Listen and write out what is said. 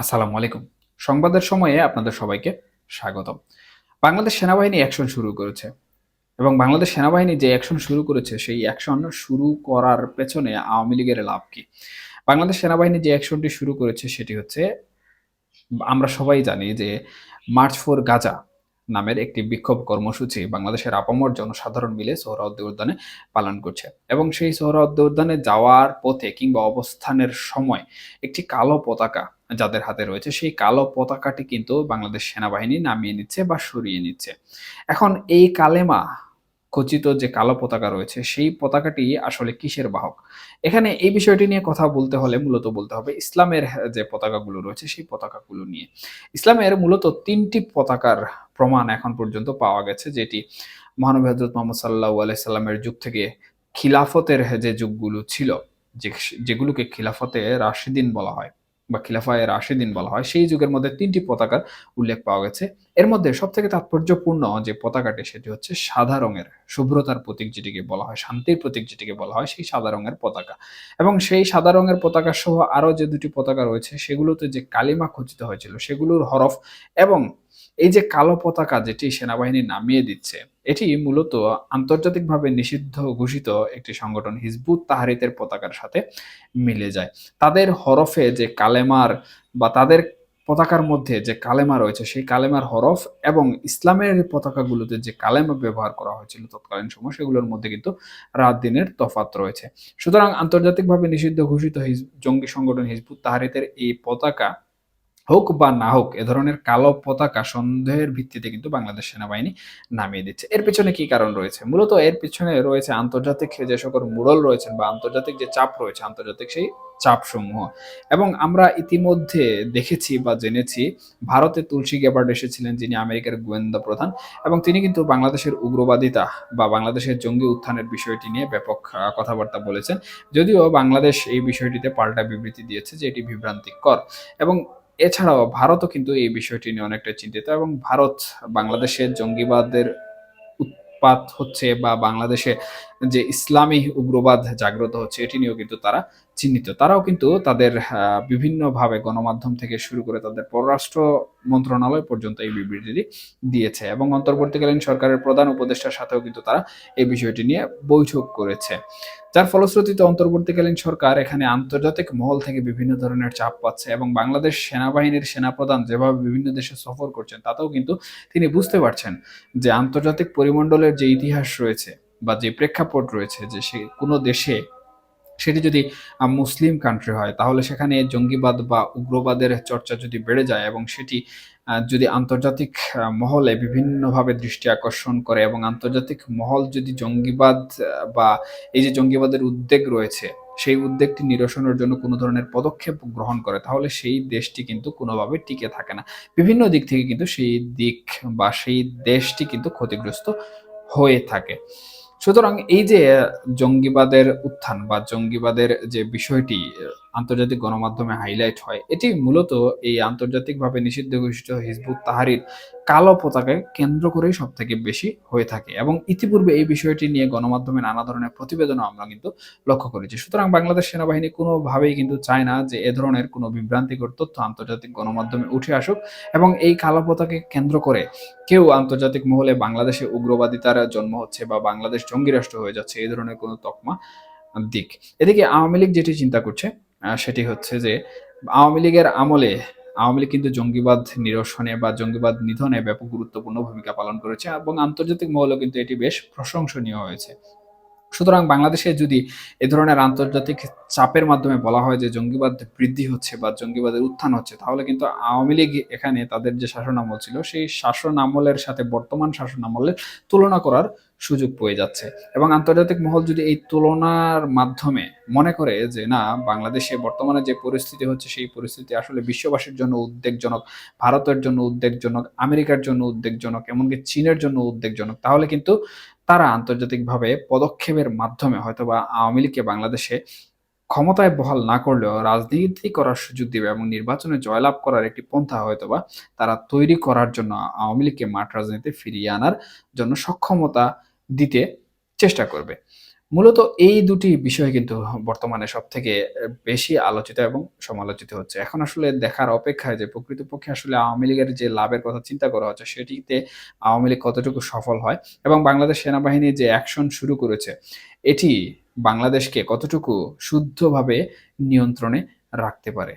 আসসালামু আলাইকুম। সংবাদের সময়ে আপনাদের সবাইকে স্বাগতম। বাংলাদেশ সেনাবাহিনী অ্যাকশন শুরু করেছে এবং বাংলাদেশ সেনাবাহিনী যে অ্যাকশন শুরু করেছে, সেই অ্যাকশন শুরু করার পেছনে আওয়ামী লীগের লাভ কি? বাংলাদেশ সেনাবাহিনী যে অ্যাকশনটি শুরু করেছে, সেটি হচ্ছে আমরা সবাই জানি যে মার্চ ফোর গাজা নামের একটি বিক্ষোভ কর্মসূচি বাংলাদেশের আপামর জনসাধারণ মিলে সোহরাওয়ার্দী উদ্যানে পালন করছে। এবং সেই সোহরাওয়ার্দী উদ্যানে যাওয়ার পথে কিংবা অবস্থানের সময় একটি কালো পতাকা যাদের হাতে রয়েছে, সেই কালো পতাকাটি কিন্তু বাংলাদেশ সেনাবাহিনী নামিয়ে নিচ্ছে বা সরিয়ে নিচ্ছে। এখন এই কালেমা খচিত যে কালো পতাকা রয়েছে, সেই পতাকাটি আসলে কিসের বাহক? এখানে এই বিষয়টি নিয়ে কথা বলতে হলে মূলত বলতে হবে ইসলামের যে পতাকাগুলো রয়েছে, সেই পতাকাগুলো নিয়ে। ইসলামের মূলত তিনটি পতাকার প্রমাণ এখন পর্যন্ত পাওয়া গেছে, যেটি মহানবী হজরত মোহাম্মদ সাল্লাহ আলাইসাল্লামের যুগ থেকে খিলাফতের যে যুগগুলো ছিল যেগুলোকে খিলাফতে রাশিদিন বলা হয়। বা খিলাফায় রাশিদিন বলা হয়, সেই যুগের মধ্যে তিনটি পতাকার উল্লেখ পাওয়া গেছে। এর মধ্যে সব থেকে তাৎপর্যপূর্ণ যে পতাকাটি, সেটি হচ্ছে সাদা রঙের, শুভ্রতার প্রতীক যেটিকে বলা হয়, শান্তির প্রতীক যেটিকে বলা হয়, সেই সাদা রঙের পতাকা। এবং সেই সাদা রঙের পতাকা সহ আরও যে দুটি পতাকা রয়েছে, সেগুলোতে যে কালিমা খচিত হয়েছিল, সেগুলোর হরফ এবং এই যে কালো পতাকা যেটি সেনাবাহিনী নামিয়ে দিচ্ছে, এটি মূলত আন্তর্জাতিকভাবে নিষিদ্ধ ঘোষিত একটি সংগঠন হিজবুত তাহারিতের পতাকার সাথে মিলে যায়। তাদের হরফে যে কালেমার বা তাদের পতাকার মধ্যে যে কালেমা রয়েছে, সেই কালেমার হরফ এবং ইসলামের পতাকাগুলোতে যে কালেমা ব্যবহার করা হয়েছিল তৎকালীন সময়, সেগুলোর মধ্যে কিন্তু রাত দিনের তফাত রয়েছে। সুতরাং আন্তর্জাতিকভাবে নিষিদ্ধ ঘোষিত জঙ্গি সংগঠন হিজবুত তাহারিতের এই পতাকা হোক বা না হোক, এ ধরনের কালো পতাকা সন্দেহের ভিত্তিতে কিন্তু বাংলাদেশ সেনাবাহিনী নামিয়ে দিচ্ছে। এর পিছনে কি কারণ রয়েছে? মূলত এর পিছনে রয়েছে আন্তর্জাতিক যে সকল মুরল রয়েছেন বা আন্তর্জাতিক যে চাপ রয়েছে, আন্তর্জাতিক সেই চাপসমূহ। এবং আমরা ইতিমধ্যে দেখেছি বা জেনেছি, ভারতে তুলসী গ্যাবার্ড এসেছিলেন যিনি আমেরিকার গোয়েন্দা প্রধান এবং তিনি কিন্তু বাংলাদেশের উগ্রবাদিতা বা বাংলাদেশের জঙ্গি উত্থানের বিষয়টি নিয়ে ব্যাপক কথাবার্তা বলেছেন। যদিও বাংলাদেশ এই বিষয়টিতে পাল্টা বিবৃতি দিয়েছে যে এটি বিভ্রান্তিকর। এবং এছাড়াও ভারতও কিন্তু এই বিষয়টি নিয়ে অনেকটা চিন্তিত এবং ভারত বাংলাদেশের জঙ্গিবাদের উৎপাত হচ্ছে বা বাংলাদেশে যে ইসলামী উগ্রবাদ জাগ্রত হচ্ছে, এটি নিয়েও কিন্তু তারা চিহ্নিত তারাও কিন্তু তাদের বিভিন্নভাবে গণমাধ্যম থেকে শুরু করে তাদের পররাষ্ট্র মন্ত্রণালয় পর্যন্ত এই বিবৃতিটি দিয়েছে এবং অন্তর্বর্তীকালীন সরকারের প্রধান উপদেষ্টার সাথেও কিন্তু তারা এই বিষয়টি নিয়ে বৈঠক করেছে। যার ফলশ্রুতিতে অন্তর্বর্তীকালীন সরকার এখানে আন্তর্জাতিক মহল থেকে বিভিন্ন ধরনের চাপ পাচ্ছে এবং বাংলাদেশ সেনাবাহিনীর সেনাপ্রধান যেভাবে বিভিন্ন দেশে সফর করছেন তাতেও কিন্তু তিনি বুঝতে পারছেন যে আন্তর্জাতিক পরিমণ্ডলের যে ইতিহাস রয়েছে বা যে প্রেক্ষাপট রয়েছে যে সে কোনো দেশে সেটি যদি মুসলিম কান্ট্রি হয়, তাহলে সেখানে জঙ্গিবাদ বা উগ্রবাদের চর্চা যদি বেড়ে যায় এবং সেটি যদি আন্তর্জাতিক মহলে বিভিন্নভাবে দৃষ্টি আকর্ষণ করে এবং আন্তর্জাতিক মহল যদি জঙ্গিবাদ বা এই যে জঙ্গিবাদের উদ্বেগ রয়েছে, সেই উদ্বেগটি নিরসনের জন্য কোনো ধরনের পদক্ষেপ গ্রহণ করে, তাহলে সেই দেশটি কিন্তু কোনোভাবে টিকে থাকে না। বিভিন্ন দিক থেকে কিন্তু সেই দিক বা সেই দেশটি কিন্তু ক্ষতিগ্রস্ত হয়ে থাকে। সুতরাং এই যে জঙ্গিবাদের উত্থান বা জঙ্গিবাদের যে বিষয়টি আন্তর্জাতিক গণমাধ্যমে হাইলাইট হয়। এটি মূলত এই আন্তর্জাতিকভাবে নিষিদ্ধ ঘোষিত হিজবুত তাহারির কালো পতাকাকে কেন্দ্র করেই সব থেকে বেশি হয়ে থাকে এবং ইতিপূর্বে এই বিষয়টি নিয়ে গণমাধ্যমে নানা ধরনের প্রতিবেদনও আমরা কিন্তু লক্ষ্য করেছি। সুতরাং বাংলাদেশ সেনাবাহিনী কোনোভাবেই কিন্তু চায় না যে এ ধরনের কোনো বিভ্রান্তিকর তথ্য আন্তর্জাতিক গণমাধ্যমে উঠে আসুক এবং এই কালো পতাকে কেন্দ্র করে কেউ আন্তর্জাতিক মহলে বাংলাদেশে উগ্রবাদিতার জন্ম হচ্ছে বা বাংলাদেশ জঙ্গি রাষ্ট্র হয়ে যাচ্ছে এই ধরনের কোনো তকমা দিক। এদিকে আওয়ামী লীগ যেটি চিন্তা করছে সেটি হচ্ছে যে আওয়ামী লীগের আমলে আওয়ামী লীগ কিন্তু জঙ্গিবাদ নিরসনে বা জঙ্গিবাদ নিধনে ব্যাপক গুরুত্বপূর্ণ ভূমিকা পালন করেছে এবং আন্তর্জাতিক মহলও কিন্তু এটি বেশ প্রশংসনীয় হয়েছে। সুতরাং বাংলাদেশে যদি এ ধরনের আন্তর্জাতিক চাপের মাধ্যমে বলা হয় যে জঙ্গিবাদ বৃদ্ধি হচ্ছে বা জঙ্গিবাদের উত্থান হচ্ছে, তাহলে কিন্তু আওয়ামী লীগ এখানে তাদের যে শাসন আমল ছিল, সেই শাসন আমলের সাথে, বর্তমান শাসন আমলের তুলনা করার সুযোগ পেয়ে যাচ্ছে। এবং আন্তর্জাতিক মহল যদি এই তুলনার মাধ্যমে মনে করে যে না, বাংলাদেশে বর্তমানে যে পরিস্থিতি হচ্ছে, সেই পরিস্থিতি আসলে বিশ্ববাসীর জন্য উদ্বেগজনক, ভারতের জন্য উদ্বেগজনক, আমেরিকার জন্য উদ্বেগজনক, এমনকি চীনের জন্য উদ্বেগজনক, তাহলে কিন্তু তারা আন্তর্জাতিকভাবে পদক্ষেপের মাধ্যমে হয়তোবা আওয়ামী লীগকে বাংলাদেশে ক্ষমতায় বহাল না করলেও রাজনীতি করার সুযোগ দেবে এবং নির্বাচনে জয়লাভ করার একটি পন্থা হয়তোবা তারা তৈরি করার জন্য আওয়ামী লীগকে মাঠ রাজনীতিতে ফিরিয়ে আনার জন্য সক্ষমতা দিতে চেষ্টা করবে। মূলত এই দুটি বিষয় কিন্তু বর্তমানে সবথেকে এ বেশি আলোচিত এবং সমালোচিত হচ্ছে। এখন আসলে দেখার অপেক্ষায় যে প্রকৃতপক্ষে আসলে আওয়ামী লীগের যে লাভের কথা চিন্তা করা হচ্ছে, সেটিতে আওয়ামী লীগ কতটুকু সফল হয় এবং বাংলাদেশ সেনাবাহিনী যে অ্যাকশন শুরু করেছে, এটি বাংলাদেশকে কতটুকু শুদ্ধভাবে নিয়ন্ত্রণে রাখতে পারে।